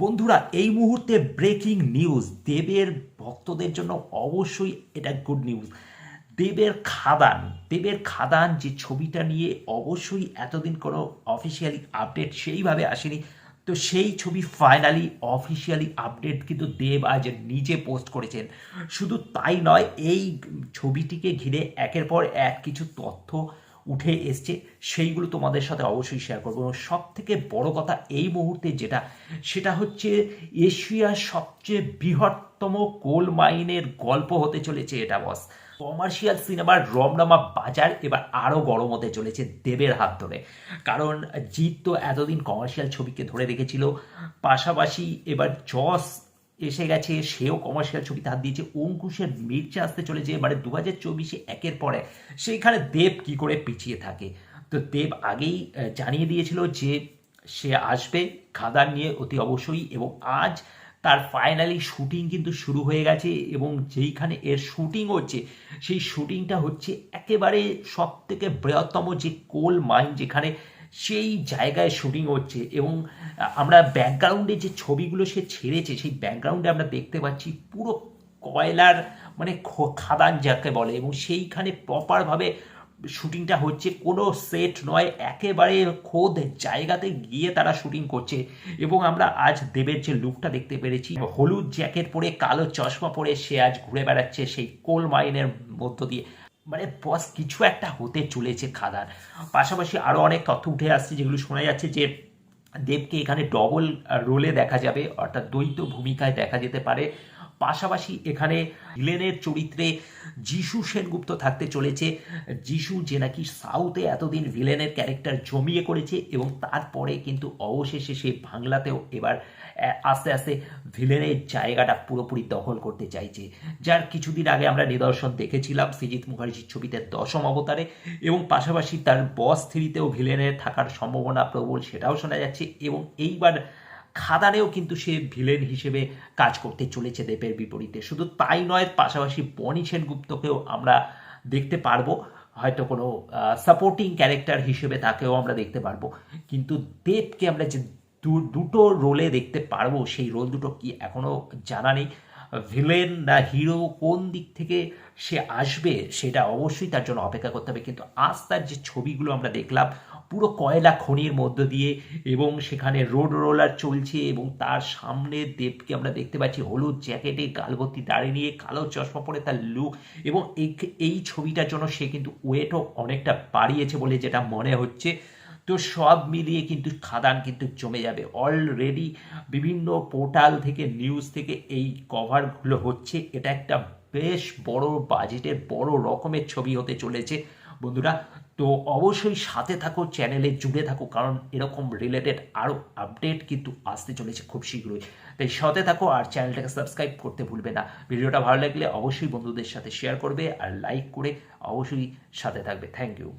বন্ধুরা, এই মুহূর্তে ব্রেকিং নিউজ দেবের ভক্তদের জন্য অবশ্যই এটা গুড নিউজ দেবের খাদান দেবের খাদান যে ছবিটা নিয়ে অবশ্যই এতদিন কোনো অফিসিয়ালি আপডেট সেইভাবে আসেনি। তো সেই ছবি ফাইনালি অফিসিয়ালি আপডেট কিন্তু দেব আজ নিজে পোস্ট করেছেন। শুধু তাই নয়, এই ছবিটিকে ঘিরে একের পর এক কিছু তথ্য উঠে এসছে, সেইগুলো তোমাদের সাথে অবশ্যই শেয়ার করব। এবং সব থেকে বড় কথা এই মুহূর্তে যেটা, সেটা হচ্ছে এশিয়ার সবচেয়ে বৃহত্তম কোল মাইনের গল্প হতে চলেছে এটা বস কমার্শিয়াল সিনেমার রমনামা বাজার এবার আরও গরম হতে চলেছে দেবের হাত ধরে। কারণ জিৎ তো এতদিন কমার্শিয়াল ছবিকে ধরে রেখেছিল, পাশাপাশি এবার জস এসে গেছে, সেও কমার্শিয়াল ছবিতে হাত দিয়েছে, অঙ্কুশের মির্চা আসতে চলেছে মানে দু হাজার চব্বিশে একের পরে সেইখানে দেব কি করে পিছিয়ে থাকে? তো দেব আগেই জানিয়ে দিয়েছিল যে সে আসবে, খাদান নিয়ে অতি অবশ্যই, এবং আজ তার ফাইনালি শুটিং কিন্তু শুরু হয়ে গেছে, এবং যেইখানে এর শুটিং হচ্ছে, সেই শুটিংটা হচ্ছে একেবারে সব থেকে বৃহত্তম যে কোল মাইন যেখানে সেই জায়গায় শুটিং হচ্ছে এবং আমরা ব্যাকগ্রাউন্ডে যে ছবিগুলো সে ছেড়েছে, সেই ব্যাকগ্রাউন্ডে আমরা দেখতে পাচ্ছি পুরো কয়লার মানে খাদান যাকে বলে এবং সেইখানে প্রপারভাবে শুটিংটা হচ্ছে। কোনো সেট নয়, একেবারে খোদ জায়গাতে গিয়ে তারা শুটিং করছে এবং আমরা আজ দেবের যে লুকটা দেখতে পেরেছি, হলুদ জ্যাকেট পরে, কালো চশমা পরে সে আজ ঘুরে বেড়াচ্ছে সেই কোল মাইনের মধ্য দিয়ে। মানে বস কিছু একটা হতে চলেছে খাদার পাশাপাশি আরও অনেক তথ্য উঠে আসছে যেগুলো শোনা যাচ্ছে যে দেবকে এখানে ডবল রোলে দেখা যাবে, অর্থাৎ দ্বৈত ভূমিকায় দেখা যেতে পারে। পাশাপাশি এখানে ভিলেনের চরিত্রে যিশু সেনগুপ্ত থাকতে চলেছে। যিশু যে নাকি সাউথে এতদিন ভিলেনের ক্যারেক্টার জমিয়ে করেছে এবং তারপরে কিন্তু অবশেষে সে বাংলাতেও এবার আস্তে আস্তে ভিলেনের জায়গাটা পুরোপুরি দখল করতে চাইছে। যার কিছুদিন আগে আমরা নিদর্শন দেখেছিলাম সৃজিৎ মুখার্জির ছবিতে দশম অবতারে এবং পাশাপাশি তার বস থ্রিতেও ভিলেনের থাকার সম্ভাবনা প্রবল সেটাও শোনা যাচ্ছে এবং এইবার খাদানেও কিন্তু সে ভিলেন হিসেবে কাজ করতে চলেছে দেবের বিপরীতে। শুধু তাই নয়, পাশাপাশি বনি সেনগুপ্তকেও আমরা দেখতে পারব। হয়তো কোনো সাপোর্টিং ক্যারেক্টার হিসেবে তাকেও আমরা দেখতে পারব। কিন্তু দেবকে আমরা যে দুটো রোলে দেখতে পারব, সেই রোল দুটো কি এখনও জানা নেই। ভিলেন না হিরো কোন দিক থেকে সে আসবে, সেটা অবশ্যই তার জন্য অপেক্ষা করতে হবে। কিন্তু আজ তার যে ছবিগুলো আমরা দেখলাম পুরো কয়লা খনির মধ্য দিয়ে এবং সেখানে রোড রোলার চলছে এবং তার সামনে দেবকে আমরা দেখতে পাচ্ছি হলুদ জ্যাকেটে গালভর্তি দাঁড়িয়ে নিয়ে, কালো চশমা পরে তার লুক এবং এই ছবিটার জন্য সে কিন্তু ওয়েটও অনেকটা বাড়িয়েছে বলে যেটা মনে হচ্ছে। তো সব মিলিয়ে কিন্তু খাদান কিন্তু জমে যাবে। অলরেডি বিভিন্ন পোর্টাল থেকে নিউজ থেকে এই কভারগুলো হচ্ছে। এটা একটা বেশ বড় বাজেটের বড় রকমের ছবি হতে চলেছে। বন্ধুরা, তো অবশ্যই সাথে থাকো চ্যানেলে জুড়ে থাকো, কারণ এরকম রিলেটেড আরও আপডেট কিন্তু আসতে চলেছে খুব শীঘ্রই। তাই সাথে থাকো আর চ্যানেলটাকে সাবস্ক্রাইব করতে ভুলবে না। ভিডিওটা ভালো লাগলে অবশ্যই বন্ধুদের সাথে শেয়ার করবে আর লাইক করে অবশ্যই সাথে থাকবে। Thank you